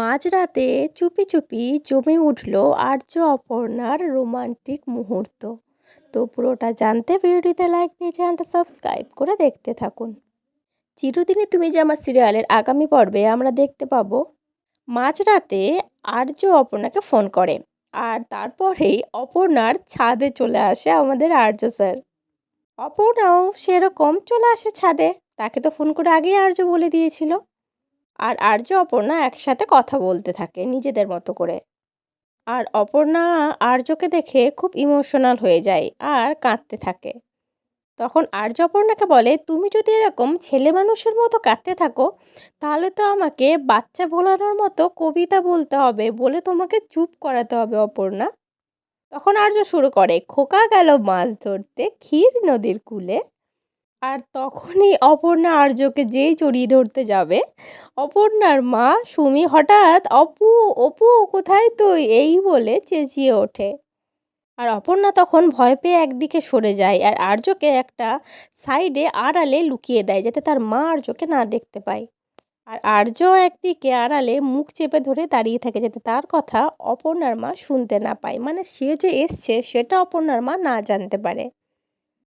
মাঝরাতে চুপি চুপি জমে উঠল আর্য অপর্ণার রোমান্টিক মুহূর্ত। তো পুরোটা জানতে ভিডিওটিতে লাইক দিয়ে চ্যানেলটা সাবস্ক্রাইব করে দেখতে থাকুন। চিরদিনই তুমি যে আমার সিরিয়ালের আগামী পর্বে আমরা দেখতে পাবো, মাঝরাতে আর্য অপর্ণাকে ফোন করে আর তারপরেই অপর্ণার ছাদে চলে আসে আমাদের আর্য স্যার অপর্ণাও সেরকম চলে আসে ছাদে, তাকে তো ফোন করে আগেই আর্য বলে দিয়েছিল। আর আর্য অপর্ণা একসাথে কথা বলতে থাকে নিজেদের মতো করে। আর অপর্ণা আর্যকে দেখে খুব ইমোশনাল হয়ে যায় আর কাঁদতে থাকে। তখন আর্য অপর্ণাকে বলে, তুমি যদি এরকম ছেলে মানুষের মতো কাঁদতে থাকো, তাহলে তো আমাকে বাচ্চা ভোলানোর মতো কবিতা বলতে হবে বলে তোমাকে চুপ করাতে হবে অপর্ণা। তখন আর্য শুরু করে, খোকা গেল মাছ ধরতে ক্ষীর নদীর কূলে। আর তখনই অপর্ণা আর্যকে যেই জড়িয়ে ধরতে যাবে, অপর্ণার মা সুমি হঠাৎ, অপু অপু, কোথায় তুই? এই বলে চেঁচিয়ে ওঠে। আর অপর্ণা তখন ভয় পেয়ে একদিকে সরে যায় আর আর্যকে একটা সাইডে আড়ালে লুকিয়ে দেয় যাতে তার মা আর্যকে না দেখতে পায়। আর আর্য একদিকে আড়ালে মুখ চেপে ধরে দাঁড়িয়ে থাকে যাতে তার কথা অপর্ণার মা শুনতে না পায়। মানে সে যে এসছে, সেটা অপর্ণার মা না জানতে পারে।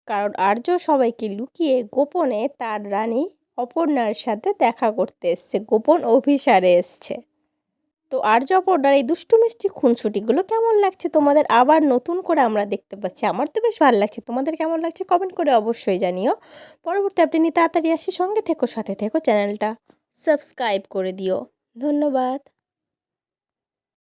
কারণ আর্য সবাইকে লুকিয়ে গোপনে তার রানী অপর্ণার সাথে দেখা করতে এসছে, গোপন অভিসারে এসছে। তো আর্য অপর্ণার এই দুষ্টু মিষ্টি খুনসুটিগুলো কেমন লাগছে? তোমাদের আবার নতুন করে আমরা দেখতে পাচ্ছি। আমার তো বেশ ভালো লাগছে। তোমাদের কেমন লাগছে কমেন্ট করে অবশ্যই জানিও। পরবর্তী আপনি নিয়ে তাড়াতাড়ি আসি সঙ্গে থেকো, সাথে থেকো, চ্যানেলটা সাবস্ক্রাইব করে দিও। ধন্যবাদ।